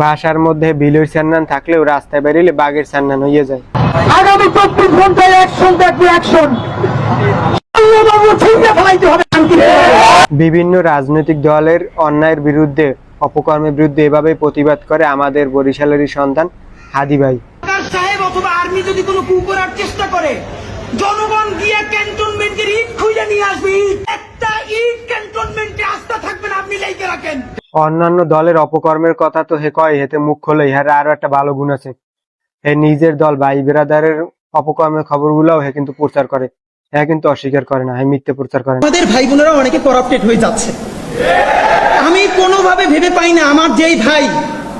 বাসার মধ্যে বিলের সান্নান থাকলেও রাস্তায় বেরিয়ে বাঘের সান্নান হয়ে যায়। আগামী চব্বিশ ঘন্টায় অ্যাকশন দেখবে অ্যাকশন বিভিন্ন রাজনৈতিক দলের অন্যায়ের বিরুদ্ধে অপকর্মের বিরুদ্ধে এভাবেই প্রতিবাদ করে আমাদের বরিশালেরই সন্তান হাদি ভাই। সাহেব অথবা আর্মি যদি কোনো কু করার চেষ্টা করে জনগণ গিয়ে ক্যান্টনমেন্টের ইট খুঁজে নিয়ে আসবে। একটা ইট ক্যান্টনমেন্টে অন্যান্য দলের অপকর্মের কথা তো হে কয় হেতে মুখ খোলে ইহার আরও একটা ভালো গুণ আছে। হে নিজের দল ভাই বেরাদারের অপকর্মের খবরগুলোও হে কিন্তু প্রচার করে। হ্যাঁ কিন্তু অস্বীকার করে না হ্যাঁ মিথ্যে প্রচার করে না। আমাদের ভাই বোনেরা অনেকে করাপ্টেড হয়ে যাচ্ছে। আমি কোনোভাবে ভেবে পাই না আমার যেই ভাই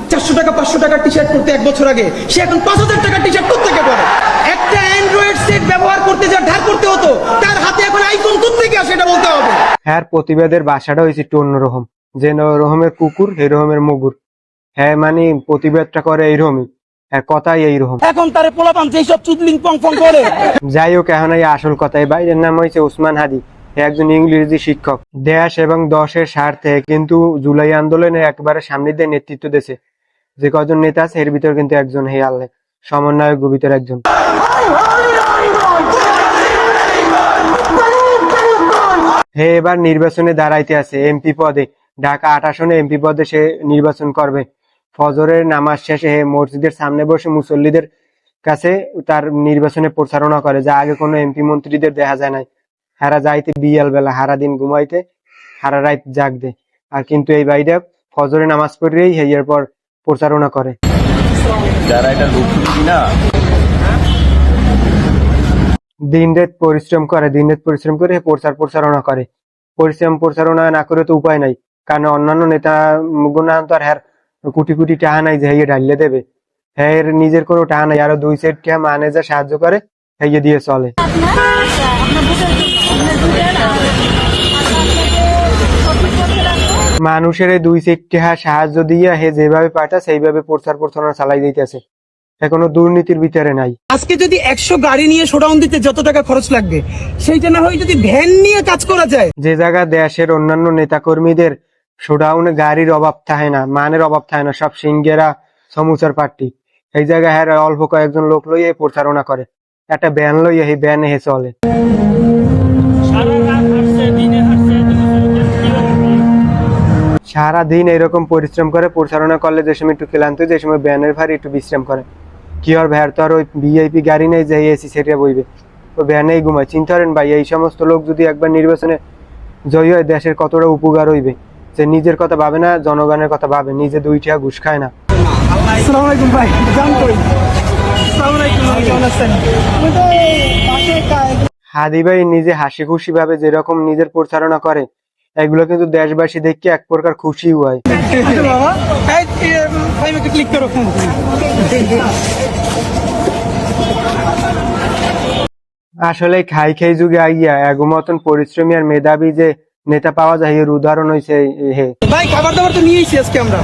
চারশো টাকা পাঁচশো টাকার টি শার্ট করতে এক বছর আগে সে এখন পাঁচ হাজার টাকার টি শার্ট থেকে পরে? একটা অ্যান্ড্রয়েড সেট ব্যবহার করতে যা ধার করতে হতো তার হাতে এখন আইফোন থেকে আসে এটা বলতে হবে। হ্যাঁ প্রতিবাদের বাসাটা হয়েছে একটু অন্যরকম। যে রকমের কুকুর এই রকমের মুগুর। হ্যাঁ মানে প্রতিবাদটা করে এইরকমই। হ্যাঁ কথাই এইরকম। এখন তারে পোলাপান যেসব চুদলিং পং পং করে। যাই হোক এখন এই আসল কথাই বাইরের নাম হয়েছে হাদি। একজন ইংরেজি শিক্ষক। দেশ এবং দশের স্বার্থে কিন্তু জুলাই আন্দোলনে একবারে সামনে দিয়ে নেতৃত্ব দিয়েছে। যে কজন নেতা আছে এর ভিতর কিন্তু একজন হে আল্লাহ। সমন্বয়ক ভিতর একজন। হে এবার নির্বাচনে দাঁড়াইতে আছে এমপি পদে। ঢাকা আট আসনে এমপি পদে সে নির্বাচন করবে। ফজরের নামাজ শেষে মসজিদের সামনে বসে মুসল্লিদের কাছে তার নির্বাচনে প্রচারণা করে যা আগে কোনো এমপি মন্ত্রীদের দেখা যায় নাই। হারা যাইতে বিয়াল বেলা হারা দিন ঘুমাইতে হারা রাত জাগদে আর কিন্তু এই বাইরে ফজরে নামাজ পড়লেই হেয়ার পর প্রচারণা করে। যারা এটা না। দিন রাত পরিশ্রম করে দিন রাত পরিশ্রম করে প্রচার প্রচারণা করে। পরিশ্রম প্রচারণা না করে তো উপায় নাই। কারণ অন্যান্য নেতা গুণান তো আর হ্যার কোটি কোটি টাকা নাই যে হেয়ে ঢালিয়ে দেবে। হ্যাঁ নিজের কোনো টাকা নাই আরও দুই সেট মানে যা সাহায্য করে হেয়ে দিয়ে চলে। মানুষের দুই সেট টাকা সাহায্য দিয়ে হে যেভাবে পাঠা সেইভাবে প্রচার প্রচারণা চালাই দিতেছে। এখনও দুর্নীতির ভিতরে নাই। আজকে যদি একশো গাড়ি নিয়ে শোডাউন দিতে যত টাকা খরচ লাগবে সেইটা না হয় যদি ভ্যান নিয়ে কাজ করা যায়। যে জায়গা দেশের অন্যান্য নেতাকর্মীদের শোডাউনে গাড়ির অভাব থাকে না, মানের অভাব থাকে না, সব সিঙ্গেরা সমুচার পার্টি এই জায়গায় হ্যাঁ অল্প কয়েকজন লোক লইয়ে প্রচারণা করে। একটা ব্যান লইয়ে এই ব্যানে হে চলে। সারা দিন এরকম পরিশ্রম করে প্রচারণা করলে যে সময় একটু ক্লান্ত, যে সময় ব্যানের ভারী একটু বিশ্রাম করে। কি আর ভ্যার তো আর ওই ভিআইপি গাড়ি নেই যে এসি সেটিয়া বইবে। ও ভ্যানেই ঘুমায়। চিন্তা করেন ভাই, এই সমস্ত লোক যদি একবার নির্বাচনে জয়ী হয়, দেশের কতটা উপকার হইবে? যে নিজের কথা ভাবে না জনগণের কথা ভাবে নিজে দুইটা ঘুষ খায় না। আসসালামু আলাইকুম ভাই আসসালামু আলাইকুম কেমন আছেন? আমি তো পাশে কা- হাদি ভাই নিজে হাসি খুশি ভাবে যেরকম নিজের প্রচারণা করে এগুলো কিন্তু দেশবাসী দেখে এক প্রকার খুশি হয়। আচ্ছা আসলে খাই খাই যুগে আইয়া এগো মতন পরিশ্রমী আর মেধাবী যে নেতা পাওয়া যায় এর উদাহরণ হয়েছে হে। ভাই খাবার দাবার তো নিয়েছি আজকে আমরা?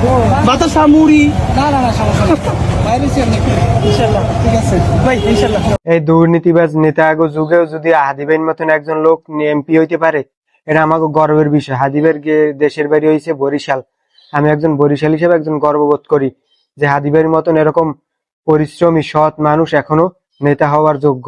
বাতাসা মুড়ি। না না না সমস্যা বাইরে ইনশাআল্লাহ ঠিক আছে। ভাই ইনশাআল্লাহ। এই দুর্নীতিবাজ নেতা আগো যুগেও যদি হাদিবের মতন একজন লোক এমপি হইতে পারে এটা আমাকে গর্বের বিষয়। হাদিবের দেশের বাড়ি হয়েছে বরিশাল। আমি একজন বরিশাল হিসেবে একজন গর্ববোধ করি যে হাদিবের মতন এরকম পরিশ্রমী সৎ মানুষ এখনও নেতা হওয়ার যোগ্য।